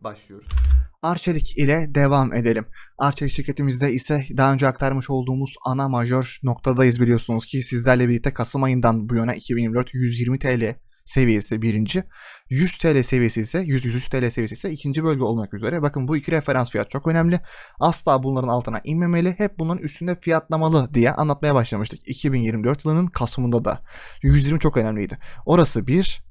başlıyoruz. Arçelik ile devam edelim. Arçelik şirketimizde ise daha önce aktarmış olduğumuz ana majör noktadayız biliyorsunuz ki sizlerle birlikte Kasım ayından bu yana 2024 120 TL seviyesi birinci. 100 TL seviyesi ise 100 103 TL seviyesi ise ikinci bölge olmak üzere. Bakın bu iki referans fiyat çok önemli. Asla bunların altına inmemeli. Hep bunların üstünde fiyatlamalı diye anlatmaya başlamıştık. 2024 yılının Kasım'ında da. 120 çok önemliydi. Orası bir,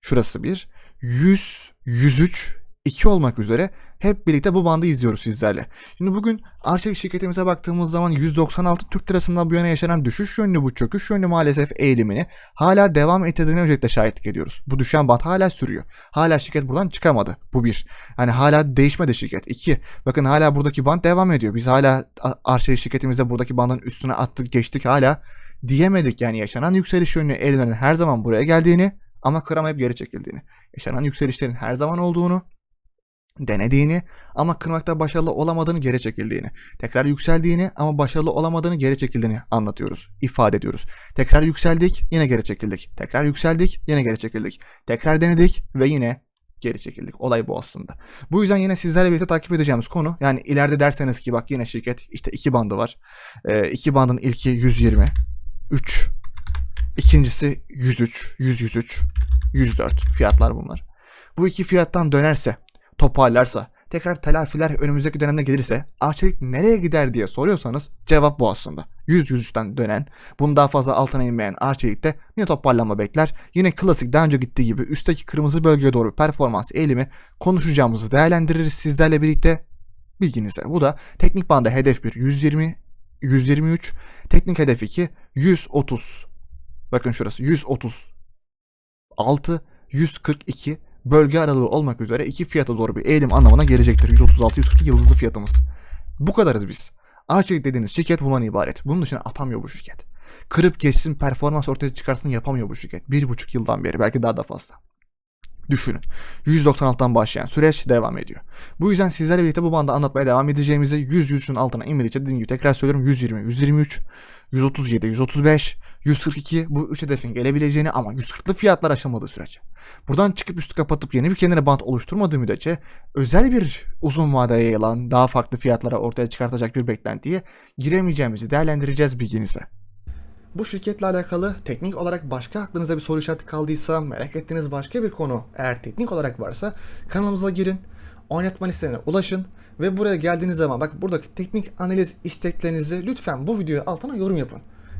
şurası bir, 100, 103, 2 olmak üzere hep birlikte bu bandı izliyoruz sizlerle. Şimdi bugün Arçelik şirketimize baktığımız zaman 196 Türk lirasından bu yana yaşanan düşüş yönlü bu çöküş yönlü maalesef eğilimini hala devam ettirdiğine özellikle şahitlik ediyoruz. Bu düşen band hala sürüyor. Hala şirket buradan çıkamadı. Bu bir. Yani hala değişmedi şirket. İki. Bakın hala buradaki band devam ediyor. Biz hala Arçelik şirketimizde buradaki bandın üstüne attık geçtik hala diyemedik. Yani yaşanan yükseliş yönlü eğilimlerin her zaman buraya geldiğini ama kıramayıp geri çekildiğini. Yaşanan yükselişlerin her zaman olduğunu denediğini ama kırmakta başarılı olamadığını geri çekildiğini, tekrar yükseldiğini ama başarılı olamadığını geri çekildiğini anlatıyoruz, ifade ediyoruz. Tekrar yükseldik, yine geri çekildik. Tekrar yükseldik, yine geri çekildik. Tekrar denedik ve yine geri çekildik. Olay bu aslında. Bu yüzden yine sizlerle birlikte takip edeceğimiz konu yani ileride derseniz ki bak yine şirket işte iki bandı var. Ee, iki bandın ilki 120, 3, ikincisi 103, 100, 103, 104 fiyatlar bunlar. Bu iki fiyattan dönerse toparlarsa, tekrar telafiler önümüzdeki dönemde gelirse Arçelik nereye gider diye soruyorsanız cevap bu aslında. 100-103'ten dönen, bunu daha fazla altına inmeyen Arçelik'te yine toparlanma bekler. Yine klasik daha önce gittiği gibi üstteki kırmızı bölgeye doğru performans eğilimi konuşacağımızı değerlendiririz sizlerle birlikte bilginize. Bu da teknik banda hedef 1 120 123, teknik hedef 2 130. Bakın şurası 136 142 bölge aralığı olmak üzere iki fiyata doğru bir eğilim anlamına gelecektir. 136-142 yıldızlı fiyatımız. Bu kadarız biz. Arçelik dediğiniz şirket bundan ibaret. Bunun dışına atamıyor bu şirket. Kırıp geçsin performans ortaya çıkarsın yapamıyor bu şirket. Bir buçuk yıldan beri belki daha da fazla. Düşünün. 196'dan başlayan süreç devam ediyor. Bu yüzden sizlerle birlikte bu bandı anlatmaya devam edeceğimizi 100 103'ün altına inmedikçe dediğim gibi tekrar söylüyorum 120, 123, 137, 135, 142 bu üç hedefin gelebileceğini ama 140'lı fiyatlar aşılmadığı sürece. Buradan çıkıp üstü kapatıp yeni bir kendine bant oluşturmadığı müddetçe özel bir uzun vadeye yayılan daha farklı fiyatlara ortaya çıkartacak bir beklentiye giremeyeceğimizi değerlendireceğiz bilginize. Bu şirketle alakalı teknik olarak başka aklınıza bir soru işareti kaldıysa, merak ettiğiniz başka bir konu eğer teknik olarak varsa kanalımıza girin, oynatma listelerine ulaşın ve buraya geldiğiniz zaman bak buradaki teknik analiz isteklerinizi lütfen bu videoya altına yorum yapın.